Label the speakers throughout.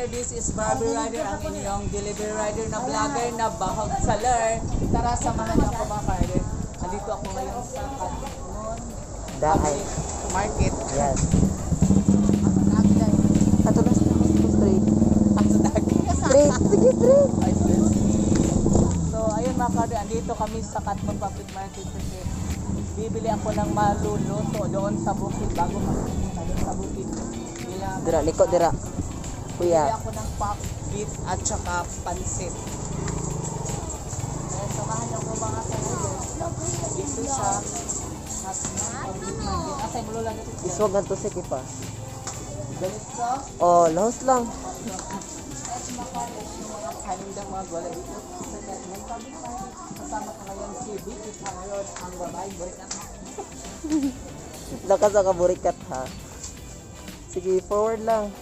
Speaker 1: rider, this is Barbie Rider, ang inyong delivery rider na vlogger na bahog saler. Tara, samahan niyo ako mga ka-rider. Andito ako ngayon sa Katmon
Speaker 2: Dahay.
Speaker 1: Market.
Speaker 2: Yes. Ato na straight.
Speaker 1: Sa dagi.
Speaker 2: Straight. Sige, straight.
Speaker 1: Sis. So, ayun mga ka andito kami sa Katmon Public Market kasi bibili ako ng maluluto doon sa bukid bago kami sa bukid.
Speaker 2: Dira, liko, dira.
Speaker 1: Bibili
Speaker 2: Kuya.
Speaker 1: ako ng pork beef at saka pansit. Kaya samahan niyo ko mga sa Katmon Public Market. Asay mo lang ito.
Speaker 2: Iswag na to si Kipa.
Speaker 1: Ganito.
Speaker 2: Oh, lahos lang.
Speaker 1: Makalit yung mga gwala dito sa Katmon Public Market. Kasama ko ngayon si Vicky Cameron, ang babae. Balik na
Speaker 2: Lakas ka kaburikat ha. Sige, forward lang.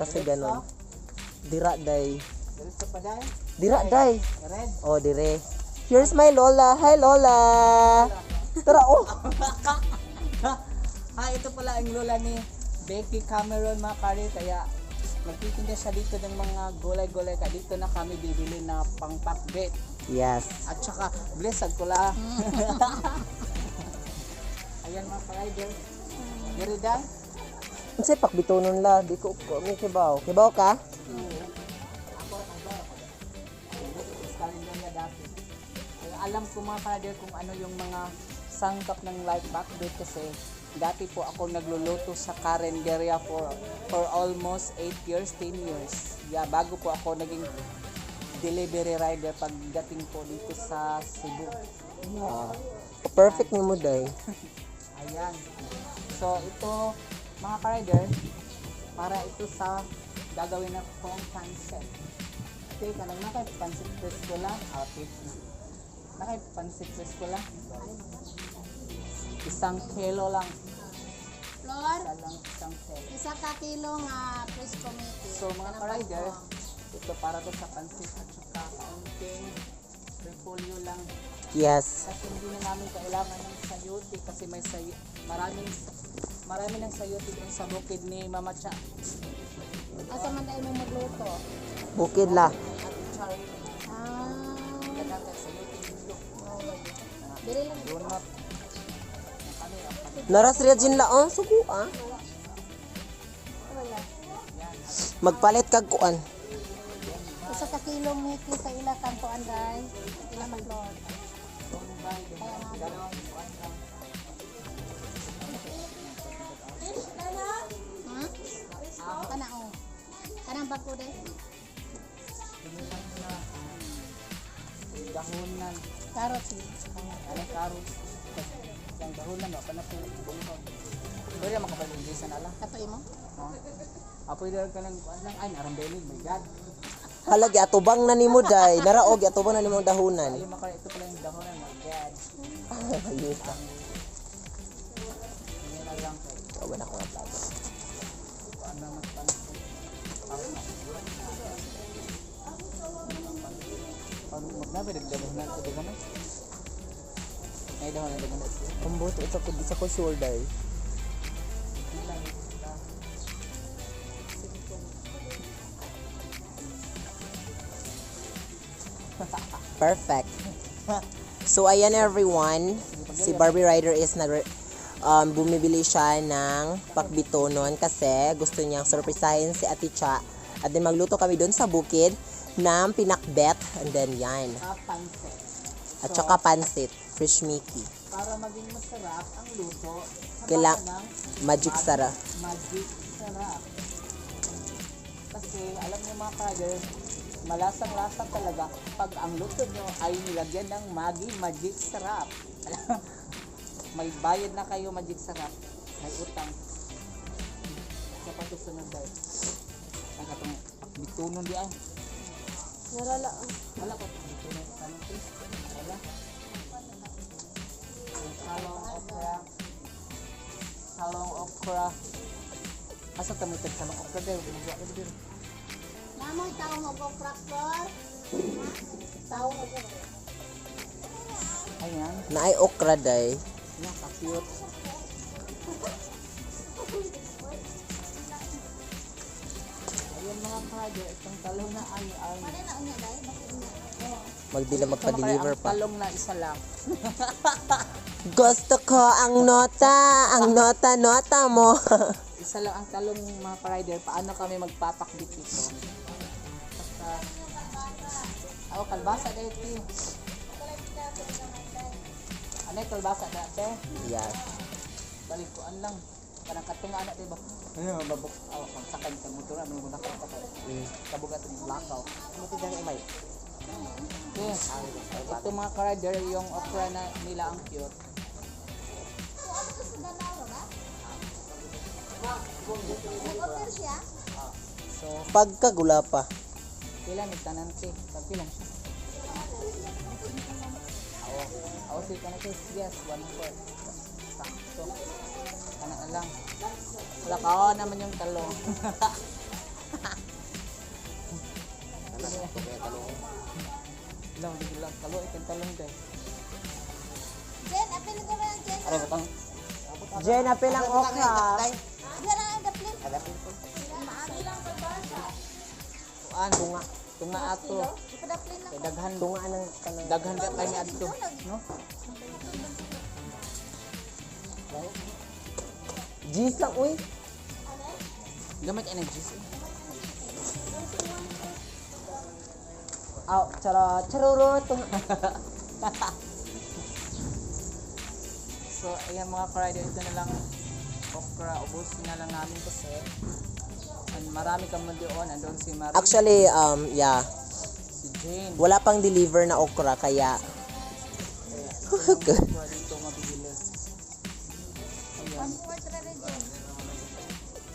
Speaker 1: Kasi,
Speaker 2: ganon. Dira, day. Dira, day. Oh, dire. Here's my Lola. Hi, Lola. Tara, oh.
Speaker 1: ha, ito pala ang lola ni Becky Cameron mga kari. Kaya magtitinda siya dito ng mga gulay-gulay. Kaya dito na kami bibili na pangpakbet.
Speaker 2: Yes.
Speaker 1: At saka, blessed ko lang. Ayan mga ka-rider. Diri.
Speaker 2: Ang say pakbitonon la. Di ko, ko, may kibaw. Kibaw ka?
Speaker 1: Ako. Sa kalendarya dati. Alam ko mga kader kung ano yung mga sangkap ng life backdate kasi dati po ako nagluluto sa karinderya for for almost 8 years, 10 years. Yeah, bago po ako naging delivery rider pagdating po dito sa Cebu.
Speaker 2: Ah. Perfect ni mo, day.
Speaker 1: Ayan. So, ito, mga ka-rider, para ito sa gagawin na kong sunset. Okay, kanang nakay pansit presko lang. Ah, Okay. Nakay pansit presko lang. Isang kilo lang.
Speaker 3: Flor,
Speaker 1: Isa lang isang kilo.
Speaker 3: isa ka kilo nga Crisco Miti.
Speaker 1: So, mga ka-rider, ito para to sa pansit at saka kaunting repolyo lang.
Speaker 2: Yes.
Speaker 1: Kasi hindi na namin kailangan ng sayote kasi may say maraming marami ng sayote doon sa bukid ni Mama Cha.
Speaker 3: Asa man tayo mo magluto?
Speaker 2: Bukid la.
Speaker 3: Ah, dili lang.
Speaker 1: Donut. Kami.
Speaker 2: Naras Regine la. Oh, sugo ah. Magpalit kag kuan.
Speaker 3: Isa ka kilo Miti sa ila kanto anday. Ila.
Speaker 1: Bombay. Ganon. kuwan lang.
Speaker 3: Hmm? Kana o. Kanang bako de.
Speaker 1: Binilang na.
Speaker 3: Carrot si.
Speaker 1: Ano karot. Yung dahonan, wapa na po. bungkag. Pwede makapag-inglesan na lang.
Speaker 3: Katoy mo?
Speaker 1: Oh. Ah, pwede ka lang, kuwan lang, ay, narambelig, my God.
Speaker 2: Halagi atubang na nimo day. Naraog atubang na nimo dahunan.
Speaker 1: Ay, maka, ito pala yung dahonan, my God.
Speaker 2: Ah.
Speaker 1: Kay,
Speaker 2: Kawan ako nga plato.
Speaker 1: magnabi, nagdahonan ko ba gamay? May dahonan, dahonan siya.
Speaker 2: Kumbuto isa ko isa ko sure day.
Speaker 1: Hindi
Speaker 2: Perfect. So ayan everyone, si Barbie Rider is na um, bumibili siya ng pakbitonon kasi gusto niyang surprisahin si Ate Cha. At then magluto kami doon sa bukid ng pinakbet and then yan.
Speaker 1: pansit.
Speaker 2: At saka pansit, fish Mickey.
Speaker 1: Para maging masarap ang luto,
Speaker 2: Kaila-
Speaker 1: samahan ng
Speaker 2: Magic Sara.
Speaker 1: magic sarap. Kasi alam niyo mga kader, malasang-lasa talaga pag ang luto nyo ay nilagyan ng magi magic sarap. May bayad na kayo magic sarap. May utang. Sa patusunod dahil. Ang katong bitunon di ay.
Speaker 3: Narala.
Speaker 1: Wala ko bitunon. Wala. Ang salong okra. Salong okra. Asa tamitig salong okra dahil. Ginagawa ko dito.
Speaker 3: Amo, tao mo kong cracker. Tao mo kong.
Speaker 1: Ayan.
Speaker 2: Naay okra day.
Speaker 1: Nakapiyot. Ayan mga kradyo, itong talong na ani ay.
Speaker 3: Pare na unya day, bakit unya?
Speaker 2: Magdila magpa-deliver pa.
Speaker 1: Talong na isa lang.
Speaker 2: Gusto ko ang nota, ang nota-nota mo.
Speaker 1: isa lang ang talong mga rider, paano kami magpatakbit dito? Ako, kalbasa dahil ito. Ano yung kalbasa dati?
Speaker 2: yes.
Speaker 1: Balikuan lang. Parang katunga anak, diba? Ayun, mabuk. Oh, kung sakay sa motor, ano mo nakasakay.
Speaker 2: Mm.
Speaker 1: Kabugat ng blackout. Ano ito dyan, Imay? Yes. Ito mga ka-rider, yung okra na nila ang cute.
Speaker 3: Ano
Speaker 2: Pagkagula pa.
Speaker 1: Kailan ni tanante? Pagki lang siya. Oo. Oo, si tanante. Yes, one four. Sakto. Ano na lang. Wala ka oh, naman yung talong. Lang, hindi lang. Talong, ikan talong din.
Speaker 3: Jen, apil ko ba Jen?
Speaker 1: Ano ba tang?
Speaker 2: Jen, apil ang okra.
Speaker 3: Jen, ang adapin. Maagi lang sa basa.
Speaker 1: Kuan, tunga. Tunga ato. Daghan.
Speaker 2: Tunga ng kanang
Speaker 1: Daghan ka kay adto. No?
Speaker 2: Jeez lang, uy.
Speaker 1: Gamit energy. Aw, chara, charurot. so, ayan mga ka-rider, ito na lang okra, ubusin na lang namin kasi marami kang doon, andun si Marie,
Speaker 2: Actually, um, yeah.
Speaker 1: si Jane,
Speaker 2: Wala pang deliver na okra, kaya...
Speaker 1: okra dito mabibili. Ayan.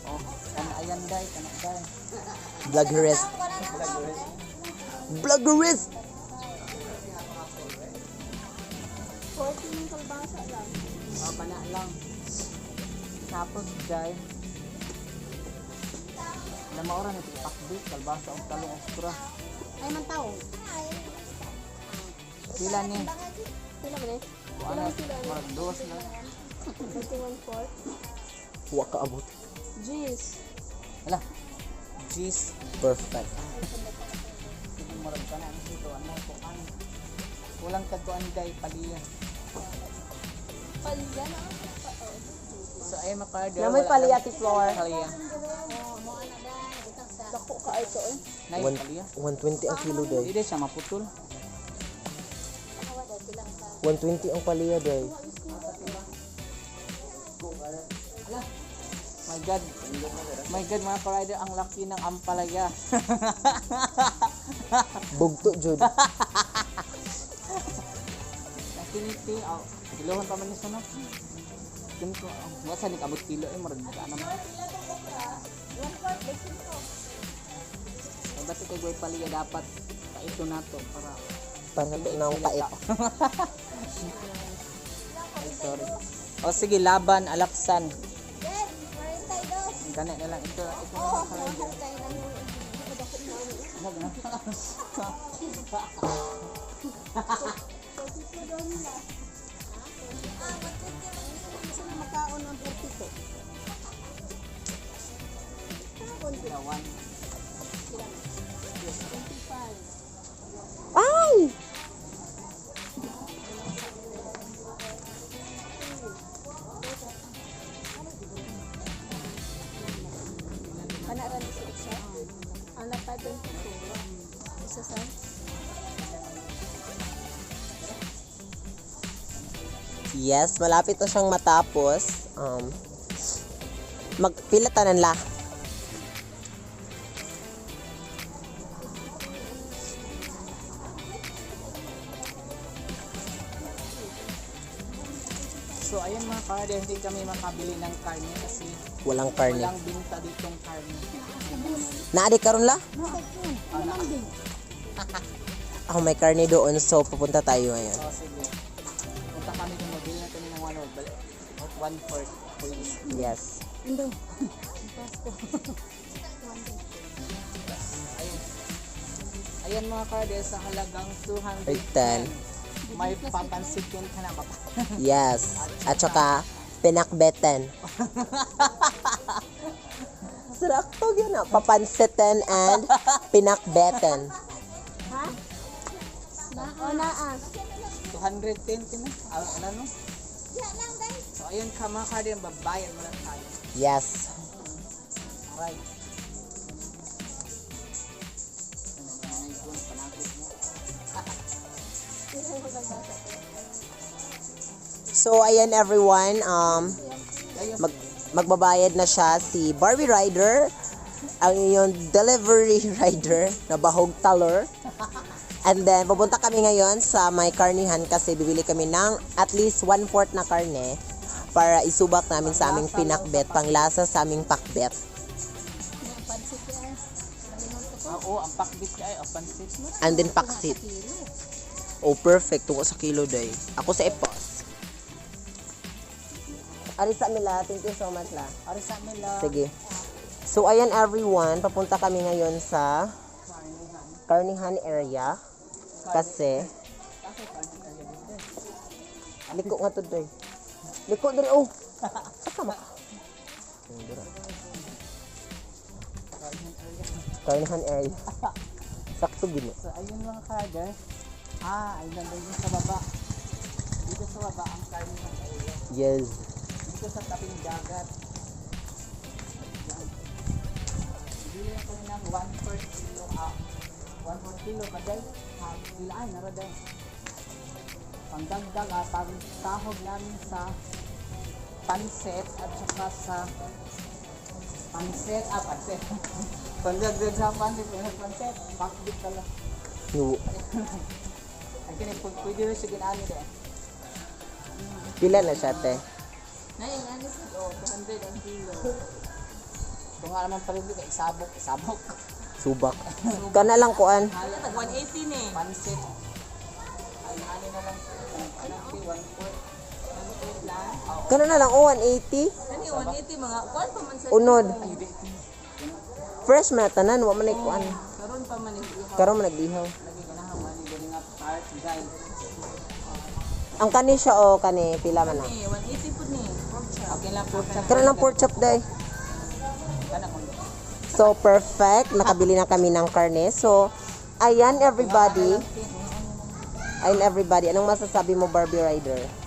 Speaker 1: Oh, kan ayan day, kan day.
Speaker 2: Vloggerist. Vloggerist!
Speaker 3: 14 yung kalbasa lang.
Speaker 1: Oh, pana lang. Tapos day. Na maura na ito pakbit, kalbasa o talong okra.
Speaker 3: Ay, man tao.
Speaker 1: Sila ni,
Speaker 3: Sila ba, eh?
Speaker 1: ano, marag dos na.
Speaker 3: 21 fourth.
Speaker 2: Huwa ka abot.
Speaker 3: Jeez.
Speaker 1: Wala. Jeez.
Speaker 2: Perfect.
Speaker 1: Sige, marag ka na. Ano ito? Ano? Ano? Kulang ka to ang day, paliya.
Speaker 3: Palya na.
Speaker 1: So, ayun mga ka-rider.
Speaker 2: Na may
Speaker 1: wala
Speaker 2: paliya,
Speaker 1: lang-
Speaker 2: ka ito eh.
Speaker 1: Nice,
Speaker 2: One-
Speaker 1: paliya.
Speaker 2: 120 ang kilo day.
Speaker 1: Hindi siya maputol.
Speaker 3: Kawa daw silang sa.
Speaker 2: 120 ang paliya day.
Speaker 1: My God. My God, mga ka-rider, ang laki ng ampalaya.
Speaker 2: Bugto, Jud.
Speaker 1: Nakiniti, oh, kilohon pa man niya no? Ganito, oh, wala sa abot kilo eh, marag ka naman. Ay, ba't kay Goy Paliya dapat kaito na to para
Speaker 2: Para to na ang pait.
Speaker 1: Ay, sorry. O sige, laban, alaksan.
Speaker 3: 42.
Speaker 1: Gana na lang ito. Ito
Speaker 3: Oh,
Speaker 1: na lang. Huwag na.
Speaker 3: Sino makaon ng 42?
Speaker 1: Ginawan.
Speaker 2: Yes, malapit na siyang matapos. Um, magpilatanan la.
Speaker 1: So, ayun mga karde, hindi kami makabili ng karne kasi
Speaker 2: Walang karne.
Speaker 1: walang binta ditong karne.
Speaker 2: Naadi karon la? Ako may karne doon, so pupunta tayo ngayon.
Speaker 1: So, sige. One fourth. Please.
Speaker 2: Yes.
Speaker 1: Ayun. Ayan mga karde, sa halagang 210.
Speaker 2: 10.
Speaker 1: May papansikin ka na ba?
Speaker 2: Yes. At saka, pinakbeten. Sakto yun na. Papanseten and pinakbeten.
Speaker 3: Ha? Na, o na ah.
Speaker 1: 220 na. Ah, ano no? So, ayun ka mga ka-rider, babayan mo lang tayo.
Speaker 2: Yes.
Speaker 1: Alright.
Speaker 2: So, ayan everyone. Um, mag, magbabayad na siya si Barbie Rider. Ang yung delivery rider na bahog talor. And then, pupunta kami ngayon sa may karnihan kasi bibili kami ng at least one-fourth na karne para isubak namin sa aming pinakbet, panglasa sa aming pakbet.
Speaker 1: Oo, ang pakbit ay, o pansit mo.
Speaker 2: And then paksit. Oh, perfect. Tungo sa kilo day. Ako sa epos. Arisa Mila, thank you so much la.
Speaker 1: Para sa amin lang.
Speaker 2: Sige. So, ayan everyone, papunta kami ngayon sa Carnihan area. Kasi, liko nga to day. Liko diri, oh. Saka. Yung dira. Carnihan area. Sakto gino.
Speaker 1: So, ayun mga ka-rider. Ah, ay nandun yung sa baba. Dito sa baba, ang ng area.
Speaker 2: Yes.
Speaker 1: Dito sa tabing dagat. Yan. Bili ko ng 1 per kilo. Ah, 1 per kilo. Kaday, ah, bilaan, naraday. Pangdagdag, ah, pang tahog namin sa pansit at saka sa pansit, ah pansit. Pagdagdag sa pansit, pinag pansit, pakbit pala.
Speaker 2: No.
Speaker 1: Ay kini pag pwede rin sa ginani de. Eh.
Speaker 2: Pila na siya te?
Speaker 1: Nay, ano sa do? 200 ang kilo. Kung nga naman pala dito, isabok, isabok.
Speaker 2: Subak. Kana lang kuan.
Speaker 1: Hala, 180 ni. Eh. Pansit. Ano na lang, ano, 140.
Speaker 2: Ganun na lang, oh, 180.
Speaker 1: Kani 180 mga kuan pa man sa
Speaker 2: Unod. Fresh man tanan, wa man kuan.
Speaker 1: Karon pa man ihaw.
Speaker 2: Karon man naglihaw. Ang kani siya o kani pila man na?
Speaker 1: 180 pud ni. Pork chop. Okay lang pork chop.
Speaker 2: Karon lang pork chop day. So perfect, nakabili na kami ng karne. So ayan everybody. Ayan everybody, anong masasabi mo Barbie Rider?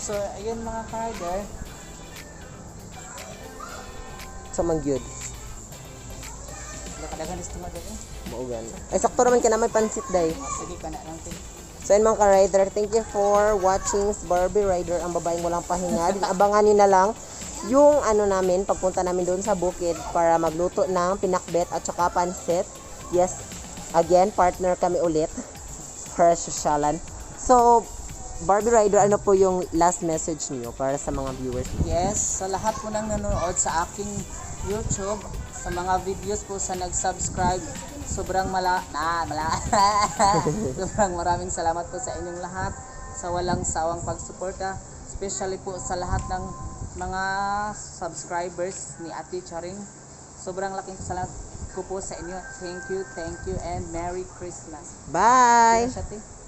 Speaker 1: So, ayun mga ka-rider.
Speaker 2: Sa mangyud.
Speaker 1: Nakadagan gusto mo dito.
Speaker 2: Maugan. Ay sakto naman ka na may pansit day.
Speaker 1: Sige ka na lang tin.
Speaker 2: So yun mga ka-rider, thank you for watching Barbie Rider, ang babaeng walang pahinga. Abangan nyo na lang yung ano namin, pagpunta namin doon sa bukid para magluto ng pinakbet at saka pansit. Yes, again, partner kami ulit for sosyalan. So, Barbie Rider, ano po yung last message niyo para sa mga viewers?
Speaker 1: Yes, sa lahat po nang nanonood sa aking YouTube, sa mga videos po sa nag-subscribe, sobrang mala... Na, mala... sobrang maraming salamat po sa inyong lahat sa walang sawang pagsuporta, especially po sa lahat ng mga subscribers ni Ate Charing. Sobrang laking salamat ko po sa inyo. Thank you, thank you, and Merry Christmas.
Speaker 2: Bye!
Speaker 1: Te.